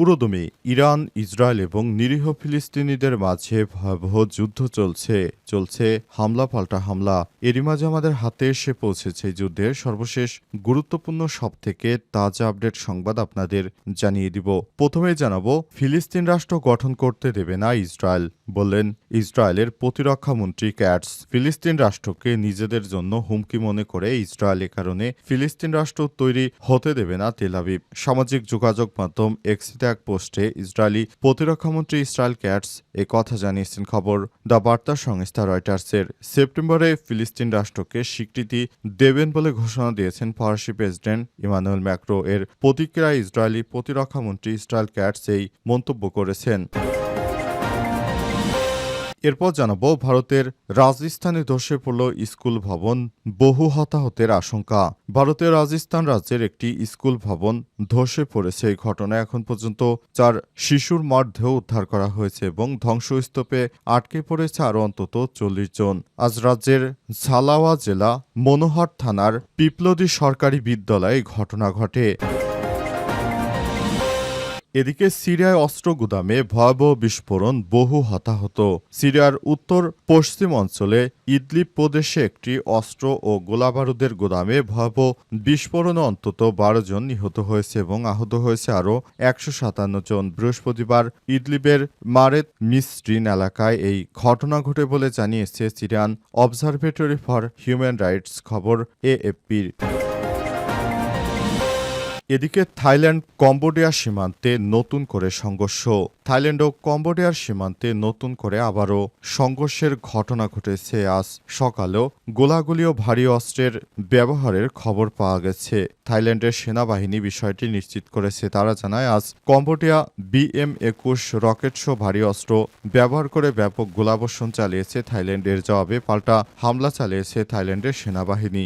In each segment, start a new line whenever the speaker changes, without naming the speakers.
পুরোদমে Iran, Israel এবং নিরীহ ফিলিস্তিনিদের মাঝে ভয়াবহ যুদ্ধ চলছে চলছে হামলা পাল্টা হামলা। এরই মাঝে আমাদের হাতে এসে পৌঁছেছে যুদ্ধের সর্বশেষ গুরুত্বপূর্ণ সব থেকে তাজা আপডেট সংবাদ আপনাদের জানিয়ে দিব। প্রথমে জানাব, ফিলিস্তিন রাষ্ট্র গঠন করতে দেবে না ইসরায়েল, বললেন ইসরায়েলের প্রতিরক্ষা মন্ত্রী ক্যাটস। ফিলিস্তিন রাষ্ট্রকে নিজেদের জন্য হুমকি মনে করে ইসরায়েল কারণে ফিলিস্তিন রাষ্ট্র তৈরি হতে দেবে না তেলাবিব সামাজিক যোগাযোগ মাধ্যম এক্সিতে এক পোস্টে ইসরায়েলি প্রতিরক্ষামন্ত্রী ইসরায়েল ক্যাটস এ কথা জানিয়েছেন খবর। দ্য বার্তা সংস্থা রয়টার্সের সেপ্টেম্বরে ফিলিস্তিন রাষ্ট্রকে স্বীকৃতি দেবেন বলে ঘোষণা দিয়েছেন ফরাসি প্রেসিডেন্ট ইমানুয়েল ম্যাক্রো। এর প্রতিক্রিয়ায় ইসরায়েলি প্রতিরক্ষামন্ত্রী ইসরায়েল ক্যাটস এই মন্তব্য করেছেন। এরপর জানাব, ভারতের রাজস্থানে ধসে পড়ল স্কুল ভবন, বহু হতাহতের আশঙ্কা। ভারতের রাজস্থান রাজ্যের একটি স্কুল ভবন ধসে পড়েছে এই ঘটনায়। এখন পর্যন্ত চার শিশুর মরদেহ উদ্ধার করা হয়েছে এবং ধ্বংসস্তূপে আটকে পড়েছে আরও অন্তত চল্লিশ জন। আজ রাজ্যের ঝালাওয়া জেলা, মনোহর থানার পিপলদি সরকারি বিদ্যালয়ে ঘটনা ঘটে। এদিকে সিরিয়ায় অস্ত্র গুদামে ভয়াবহ বিস্ফোরণ, বহু হতাহত। সিরিয়ার উত্তর পশ্চিম অঞ্চলে ইদলিব প্রদেশে একটি অস্ত্র ও গোলাবারুদের গুদামে ভয়াবহ বিস্ফোরণে অন্তত বারো জন নিহত হয়েছে এবং আহত হয়েছে আরও একশো সাতান্ন জন। বৃহস্পতিবার ইদলিবের মারেত মিস্ট্রিন এলাকায় এই ঘটনা ঘটে বলে জানিয়েছে Syrian observatory for human rights খবর এএফপির। এদিকে থাইল্যান্ড কম্বোডিয়া সীমান্তে নতুন করে সংঘর্ষ। থাইল্যান্ড ও কম্বোডিয়ার সীমান্তে নতুন করে আবারও সংঘর্ষের ঘটনা ঘটেছে। আজ সকালেও গোলাগুলি ও ভারী অস্ত্রের ব্যবহারের খবর পাওয়া গেছে। থাইল্যান্ডের সেনাবাহিনী বিষয়টি নিশ্চিত করেছে। তারা জানায়, আজ কম্বোডিয়া বিএম একুশ রকেট শো ভারী অস্ত্র ব্যবহার করে ব্যাপক গোলাবর্ষণ চালিয়েছে থাইল্যান্ডের জবাবে পাল্টা হামলা চালিয়েছে থাইল্যান্ডের সেনাবাহিনী।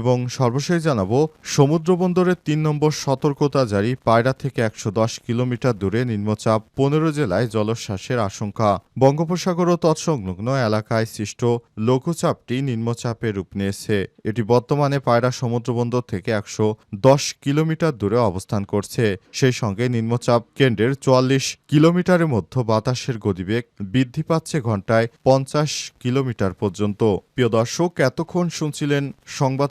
এবং সর্বশেষ জানাব, সমুদ্র বন্দরের তিন নম্বর সতর্কতা জারি পায়রা থেকে একশো দশ কিলোমিটার দূরে নিম্নচাপ পনেরো জেলায় জলোচ্ছ্বাসের আশঙ্কা। বঙ্গোপসাগর ও তৎসংলগ্ন এলাকায় সৃষ্ট লঘুচাপটি নিম্নচাপে রূপ নিয়েছে। এটি বর্তমানে পায়রা সমুদ্র বন্দর থেকে একশো দশ কিলোমিটার দূরে অবস্থান করছে। সেই সঙ্গে নিম্নচাপ কেন্দ্রের চুয়াল্লিশ কিলোমিটারের মধ্যে বাতাসের গতিবেগ বৃদ্ধি পাচ্ছে ঘন্টায় পঞ্চাশ কিলোমিটার পর্যন্ত। প্রিয় দর্শক, এতক্ষণ শুনছিলেন সংবাদ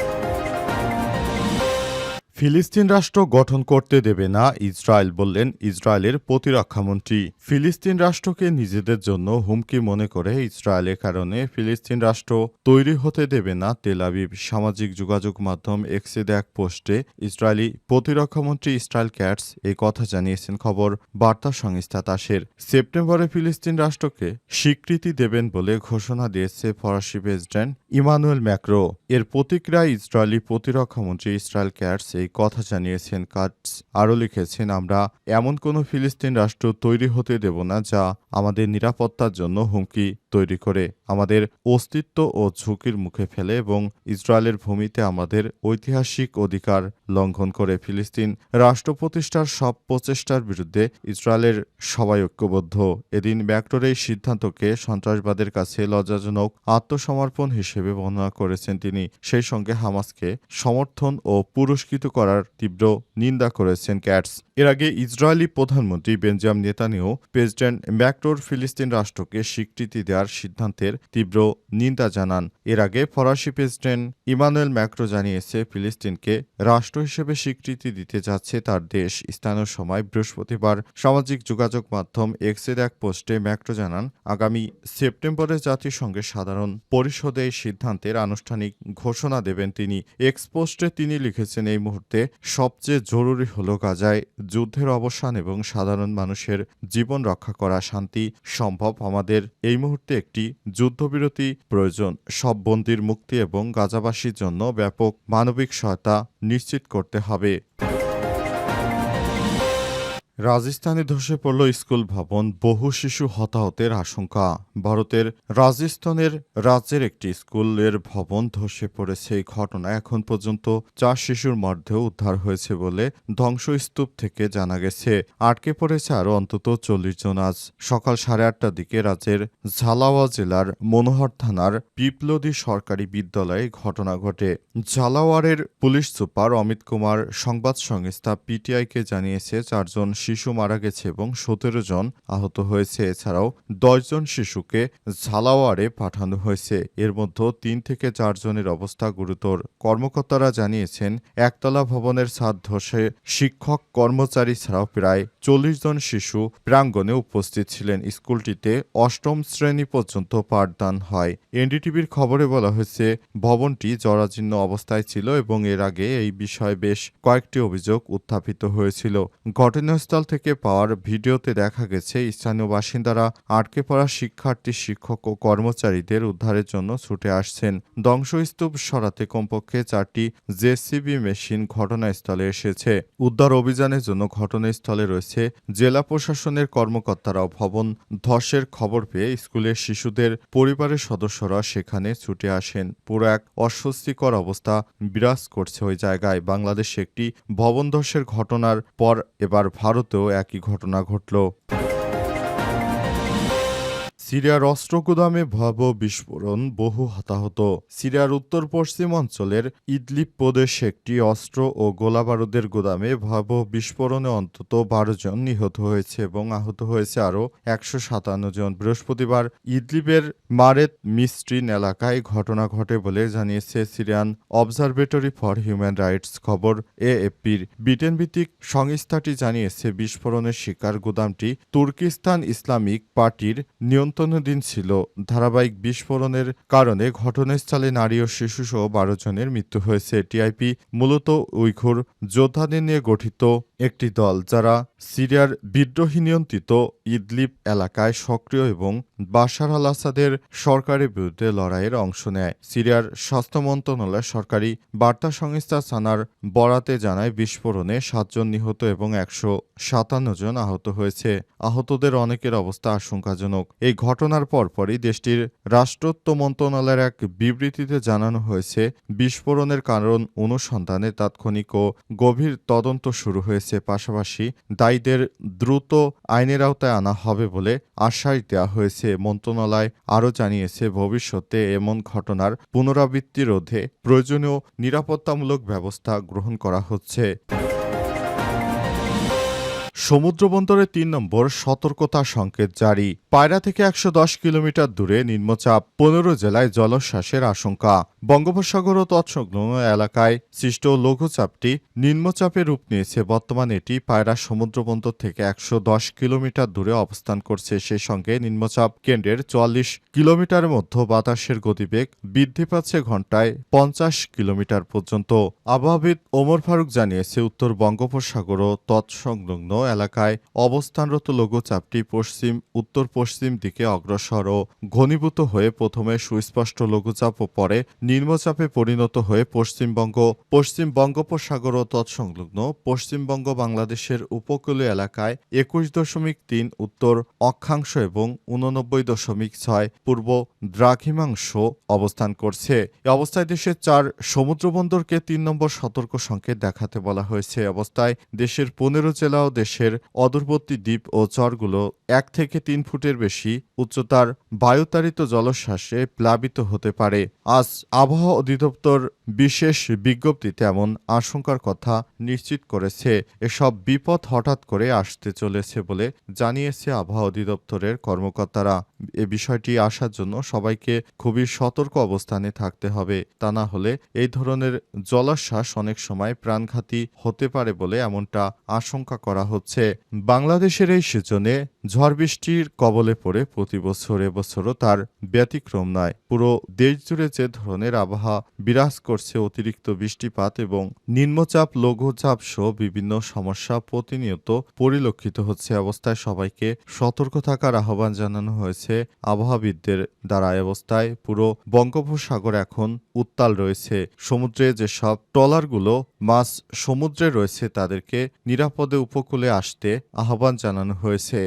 ফিলিস্তিন রাষ্ট্র গঠন করতে দেবে না, ইসরায়েল বললেন ইসরায়েলের প্রতিরক্ষামন্ত্রী। ফিলিস্তিন রাষ্ট্রকে নিজেদের জন্য হুমকি মনে করে ইসরায়েলের কারণে ফিলিস্তিন রাষ্ট্র তৈরি হতে দেবে না। তেলাবিব সামাজিক যোগাযোগ মাধ্যম এক্সে এক পোস্টে ইসরায়েলি প্রতিরক্ষামন্ত্রী ইসরায়েল ক্যাটস এই কথা জানিয়েছেন। খবর, বার্তা সংস্থা তাসের। সেপ্টেম্বরে ফিলিস্তিন রাষ্ট্রকে স্বীকৃতি দেবেন বলে ঘোষণা দিয়েছে ফরাসি প্রেসিডেন্ট ইমানুয়েল ম্যাক্রো। এর প্রতিক্রিয়ায় ইসরায়েলি প্রতিরক্ষামন্ত্রী ইসরায়েল ক্যাটস এই কথা জানিয়েছেন কাটস আরও লিখেছেন, আমরা এমন কোনো ফিলিস্তিন রাষ্ট্র তৈরি হতে দেব না যা আমাদের নিরাপত্তার জন্য হুমকি তৈরি করে। আমাদের অস্তিত্ব ও ঝুঁকির মুখে ফেলে এবং ইসরায়েলের ভূমিতে আমাদের ঐতিহাসিক অধিকার লঙ্ঘন করে। ফিলিস্তিন রাষ্ট্র প্রতিষ্ঠার সব প্রচেষ্টার বিরুদ্ধে ইসরায়েলের সবাই ঐক্যবদ্ধ। এদিন ম্যাক্টোর এই সিদ্ধান্তকে সন্ত্রাসবাদের কাছে লজ্জাজনক আত্মসমর্পণ হিসেবে বর্ণনা করেছেন তিনি। সেই সঙ্গে হামাসকে সমর্থন ও পুরস্কৃত করার তীব্র নিন্দা করেছেন ক্যাটস। এর আগে ইসরায়েলি প্রধানমন্ত্রী বেঞ্জাম নেতানিও প্রেসিডেন্ট ম্যাক্টোর ফিলিস্তিন রাষ্ট্রকে স্বীকৃতি দেওয়ার সিদ্ধান্তের তীব্র নিন্দা জানান। এর আগে ফরাসি প্রেসিডেন্ট ইমানুয়েল ম্যাক্রো জানিয়েছে, ফিলিস্তিনকে রাষ্ট্র হিসেবে স্বীকৃতি দিতে যাচ্ছে তার দেশ। স্থানীয় সময় বৃহস্পতিবার সামাজিক যোগাযোগ মাধ্যম এক্সের এক পোস্টে ম্যাক্রো জানান, আগামী সেপ্টেম্বরে জাতিসংঘের সাধারণ পরিষদে সিদ্ধান্তের আনুষ্ঠানিক ঘোষণা দেবেন তিনি। এক্স পোস্টে তিনি লিখেছেন, এই মুহূর্তে মুহূর্তে সবচেয়ে জরুরি হল গাজায় যুদ্ধের অবসান এবং সাধারণ মানুষের জীবন রক্ষা করা শান্তি সম্ভব। আমাদের এই মুহূর্তে একটি যুদ্ধবিরতি প্রয়োজন। সব বন্দির মুক্তি এবং গাজাবাসীর জন্য ব্যাপক মানবিক সহায়তা নিশ্চিত করতে হবে। রাজস্থানে ধসে পড়ল স্কুল ভবন, বহু শিশু হতাহতের আশঙ্কা। ভারতের রাজস্থানের রাজ্যের একটি স্কুলের ভবন ধসে পড়েছে। এই ঘটনা এখন পর্যন্ত চার শিশুর মধ্যে উদ্ধার হয়েছে বলে ধ্বংসস্তূপ থেকে জানা গেছে। আটকে পড়েছে আরও অন্তত চল্লিশ জন। আজ সকাল সাড়ে আটটার দিকে রাজ্যের ঝালাওয়া জেলার মনোহর থানার পিপলদি সরকারি বিদ্যালয়ে ঘটনা ঘটে। ঝালাওয়ারের পুলিশ সুপার অমিত কুমার সংবাদ সংস্থা পিটিআইকে জানিয়েছে, চারজন শিশু মারা গেছে এবং সতেরো জন আহত হয়েছে। এছাড়াও দশ জন শিশুকে ঝালাওয়ারে পাঠানো হয়েছে। এর মধ্যে তিন থেকে চারজনের অবস্থা গুরুতর। কর্মকর্তারা জানিয়েছেন, একতলা ভবনের ছাদ ধসে শিক্ষক, কর্মচারী ছাড়াও প্রায় চল্লিশ জন শিশু প্রাঙ্গণে উপস্থিত ছিলেন। স্কুলটিতে অষ্টম শ্রেণি পর্যন্ত পাঠদান হয়। এনডিটিভির খবরে বলা হয়েছে, ভবনটি জরাজীর্ণ অবস্থায় ছিল এবং এর আগে এই বিষয়ে বেশ কয়েকটি অভিযোগ উত্থাপিত হয়েছিল। ঘটনাস্থল থেকে পাওয়ার ভিডিওতে দেখা গেছে, স্থানীয় বাসিন্দারা আটকে পড়া শিক্ষার্থী, শিক্ষক ও কর্মচারীদের উদ্ধারের জন্য ছুটে আসছেন। ধ্বংসস্তূপ সরাতে কমপক্ষে চারটি জেসিবি মেশিন ঘটনাস্থলে এসেছে। উদ্ধার অভিযানের জন্য ঘটনাস্থলে রয়েছে জেলা প্রশাসনের কর্মকর্তারাও ভবন ধসের খবর পেয়ে স্কুলের শিশুদের পরিবারের সদস্যরা সেখানে ছুটে আসেন। পুরো এক অস্বস্তিকর অবস্থা বিরাজ করছে ওই জায়গায়। বাংলাদেশে একটি ভবন ধসের ঘটনার পর এবার ভারতেও একই ঘটনা ঘটল। সিরিয়ার অস্ত্র গুদামে ভয়াবহ বিস্ফোরণ, বহু হতাহত। সিরিয়ার উত্তর পশ্চিম অঞ্চলের ইদলিপ প্রদেশে একটি অস্ত্র ও গোলাবারুদের গুদামে ভয়াবহ বিস্ফোরণে অন্তত বারো জন নিহত হয়েছে এবং আহত হয়েছে আরও একশো সাতান্ন জন। বৃহস্পতিবার ইদলিবের মারেত মিস্ট্রিন এলাকায় ঘটনা ঘটে বলে জানিয়েছে Syrian observatory for human rights খবর। এএফপির ব্রিটেন ভিত্তিক সংস্থাটি জানিয়েছে, বিস্ফোরণের শিকার গুদামটি তুর্কিস্তান ইসলামিক পার্টির নিয়ন্ত্রণাধীন ছিল। ধারাবাহিক বিস্ফোরণের কারণে ঘটনাস্থলে নারী ও শিশুসহ বারো জনের মৃত্যু হয়েছে। টিআইপি মূলত উইঘুর যোদ্ধাদের নিয়ে গঠিত। একটি দল যারা সিরিয়ার বিদ্রোহী নিয়ন্ত্রিত ইদলিপ এলাকায় সক্রিয় এবং বাশার আল আসাদের সরকারের বিরুদ্ধে লড়াইয়ের অংশ নেয়। সিরিয়ার স্বাস্থ্য মন্ত্রণালয় সরকারি বার্তা সংস্থা সানার বরাতে জানায়, বিস্ফোরণে সাতজন নিহত এবং একশো সাতান্ন জন আহত হয়েছে। আহতদের অনেকের অবস্থা আশঙ্কাজনক। এই ঘটনার পরপরই দেশটির রাষ্ট্রত্ব মন্ত্রণালয়ের এক বিবৃতিতে জানানো হয়েছে, বিস্ফোরণের কারণ অনুসন্ধানে তাৎক্ষণিক ও গভীর তদন্ত শুরু হয়েছে। পাশাপাশি দায়ীদের দ্রুত আইনের আওতায় আনা হবে বলে আশ্বাস দেওয়া হয়েছে। মন্ত্রণালয় আরও জানিয়েছে, ভবিষ্যতে এমন ঘটনার পুনরাবৃত্তি রোধে প্রয়োজনীয় নিরাপত্তামূলক ব্যবস্থা গ্রহণ করা হচ্ছে। সমুদ্রবন্দরে তিন নম্বর সতর্কতা সংকেত জারি। পায়রা থেকে একশো দশ কিলোমিটার দূরে নিম্নচাপ পনেরো জেলায় জলোচ্ছ্বাসের আশঙ্কা। বঙ্গোপসাগর ও তৎসংলগ্ন এলাকায় সৃষ্ট লঘুচাপটি নিম্নচাপে রূপ নিয়েছে। বর্তমানে এটি পায়রা সমুদ্রবন্দর থেকে একশো দশ কিলোমিটার দূরে অবস্থান করছে। সেই সঙ্গে নিম্নচাপ কেন্দ্রের চুয়াল্লিশ কিলোমিটার মধ্য বাতাসের গতিবেগ বৃদ্ধি পাচ্ছে ঘন্টায় পঞ্চাশ কিলোমিটার পর্যন্ত। আবহাওয়াবিদ ওমর ফারুক জানিয়েছে, উত্তর বঙ্গোপসাগর ও তৎসংলগ্ন এলাকায় অবস্থানরত লঘুচাপটি পশ্চিম, উত্তর পশ্চিম দিকে অগ্রসর ও ঘনীভূত হয়ে প্রথমে সুস্পষ্ট লঘুচাপ ও পরে নিম্নচাপে পরিণত হয়ে পশ্চিমবঙ্গ, পশ্চিম বঙ্গোপসাগর ও তৎসংলগ্ন পশ্চিমবঙ্গ বাংলাদেশের উপকূলীয় এলাকায় একুশ দশমিক তিন উত্তর অক্ষাংশ এবং উননব্বই দশমিক ছয় পূর্ব দ্রাঘিমাংশ অবস্থান করছে। এ অবস্থায় দেশের চার সমুদ্রবন্দরকে তিন নম্বর সতর্ক সংকেত দেখাতে বলা হয়েছে। অবস্থায় দেশের পনেরো জেলা ও দেশের অদূরবর্তী দ্বীপ ও চরগুলো এক থেকে তিন ফুটের বেশি উচ্চতার বায়ুতাড়িত জলশ্বাসে প্লাবিত হতে পারে। আজ আবহাওয়া অধিদপ্তর বিশেষ বিজ্ঞপ্তিতে এমন আশঙ্কার কথা নিশ্চিত করেছে। এসব বিপদ হঠাৎ করে আসতে চলেছে বলে জানিয়েছে আবহাওয়া অধিদপ্তরের কর্মকর্তারা। এ বিষয়টি আসার জন্য সবাইকে খুবই সতর্ক অবস্থানে থাকতে হবে। তা না হলে এই ধরনের জলাশ্বাস অনেক সময় প্রাণঘাতী হতে পারে বলে এমনটা আশঙ্কা করা হচ্ছে। বাংলাদেশের এই সিজনে ঝড় বৃষ্টির কবলে পড়ে প্রতি বছর এবছরও তার ব্যতিক্রম নয়। পুরো দেশ জুড়ে যে ধরনের আবহাওয়া বিরাজ করছে, অতিরিক্ত বৃষ্টিপাত এবং নিম্নচাপ, লঘুচাপ সহ বিভিন্ন সমস্যা প্রতিনিয়ত পরিলক্ষিত হচ্ছে। অবস্থায় সবাইকে সতর্ক থাকার আহ্বান জানানো হয়েছে। আবহাওয়াবিদদের দ্বারা অবস্থায়। পুরো বঙ্গোপসাগর এখন উত্তাল রয়েছে। সমুদ্রে যেসব ট্রলারগুলো মাছ সমুদ্রে রয়েছে, তাদেরকে নিরাপদে উপকূলে আসতে আহ্বান জানানো হয়েছে।